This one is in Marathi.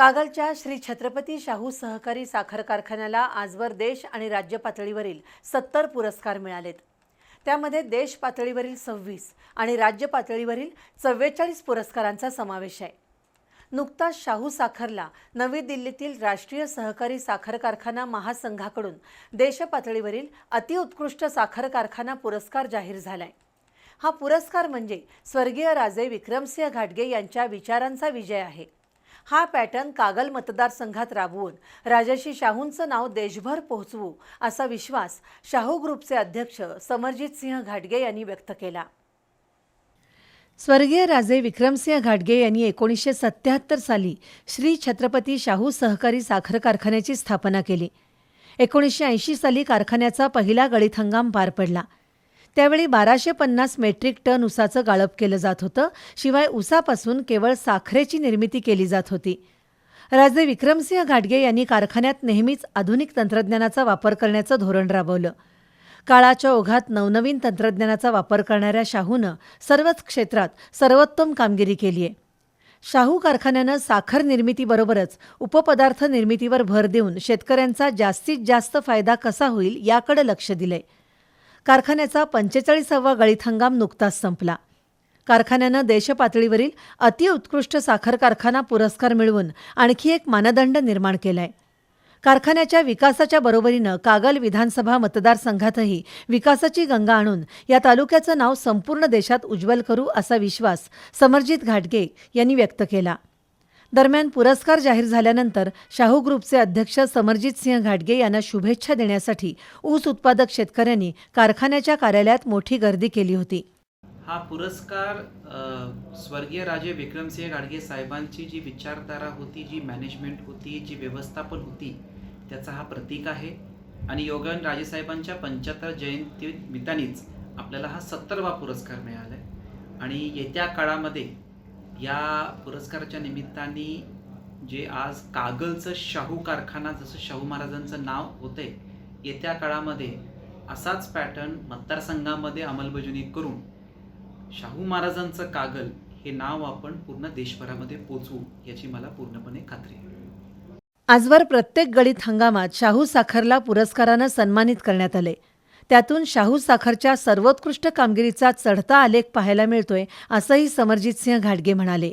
कागलच्या श्री छत्रपती शाहू सहकारी साखर कारखान्याला आजवर देश आणि राज्य पातळीवरील सत्तर पुरस्कार मिळालेत. त्यामध्ये देश पातळीवरील सव्वीस आणि राज्य पातळीवरील चव्वेचाळीस पुरस्कारांचा समावेश आहे. नुकताच शाहू साखरला नवी दिल्लीतील राष्ट्रीय सहकारी साखर कारखाना महासंघाकडून देशपातळीवरील अतिउत्कृष्ट साखर कारखाना पुरस्कार जाहीर झालाय. हा पुरस्कार म्हणजे स्वर्गीय राजे विक्रमसिंह घाटगे यांच्या विचारांचा विजय आहे. हा पॅटर्न कागल मतदारसंघात राबवून राजर्षी शाहूंचं नाव देशभर पोहोचवू असा विश्वास शाहू ग्रुपचे अध्यक्ष समरजित सिंह घाटगे यांनी व्यक्त केला. स्वर्गीय राजे विक्रमसिंह घाटगे यांनी एकोणीसशे सत्त्याहत्तर साली श्री छत्रपती शाहू सहकारी साखर कारखान्याची स्थापना केली. एकोणीसशे ऐंशी साली कारखान्याचा पहिला गळीत हंगाम पार पडला. त्यावेळी बाराशे पन्नास मेट्रिक टन उसाचं गाळप केलं जात होतं. शिवाय उसापासून केवळ साखरेची निर्मिती केली जात होती. राजे विक्रमसिंह घाटगे यांनी कारखान्यात नेहमीच आधुनिक तंत्रज्ञानाचा वापर करण्याचं धोरण राबवलं. काळाच्या ओघात नवनवीन तंत्रज्ञानाचा वापर करणाऱ्या शाहूनं सर्वच क्षेत्रात सर्वोत्तम कामगिरी केली आहे शाहू कारखान्यानं साखर निर्मितीबरोबरच उपपदार्थ निर्मितीवर भर देऊन शेतकऱ्यांचा जास्तीत जास्त फायदा कसा होईल याकडे लक्ष दिलंय. कारखान्याचा पंचेचाळीसावा गळीत हंगाम नुकताच संपला. कारखान्यानं देशपातळीवरील अतिउत्कृष्ट साखर कारखाना पुरस्कार मिळवून आणखी एक मानदंड निर्माण केलाय. कारखान्याच्या विकासाच्या बरोबरीनं कागल विधानसभा मतदारसंघातही विकासाची गंगा आणून या तालुक्याचं नाव संपूर्ण देशात उज्ज्वल करू असा विश्वास समरजित घाटगे यांनी व्यक्त केला. दरम्यान पुरस्कार जाहीर झाल्यानंतर शाहू ग्रुपचे अध्यक्ष समरजित सिंह घाटगे यांना शुभेच्छा देण्यासाठी ऊस उत्पादक शेतकऱ्यांनी कारखान्याच्या कार्यालयात मोठी गर्दी केली होती. हा पुरस्कार स्वर्गीय राजे विक्रमसिंह गाडगे साहेबांची जी विचारधारा होती जी मॅनेजमेंट होती जी व्यवस्थापन होती त्याचा हा प्रतीक आहे. आणि योगान राजेसाहेबांच्या पंच्याहत्तर जयंती निमित्तानेच आपल्याला हा सत्तरवा पुरस्कार मिळाला आहे आणि येत्या काळामध्ये या पुरस्काराच्या निमित्ताने जे आज कागलचं शाहू कारखाना जसं शाहू महाराजांचं नाव होतंय येत्या काळामध्ये असाच पॅटर्न मतदारसंघामध्ये अंमलबजावणी करून शाहू महाराजांचं कागल हे नाव आपण पूर्ण देशभरामध्ये पोचवू याची मला पूर्णपणे खात्री आहे. आजवर प्रत्येक गळीत हंगामात शाहू साखरला पुरस्कारानं सन्मानित करण्यात आले. त्यातून शाहू साखरच्या सर्वोत्कृष्ट कामगिरीचा चढता आलेख पाहायला मिळतोय असंही समरजित सिंह घाटगे म्हणाले.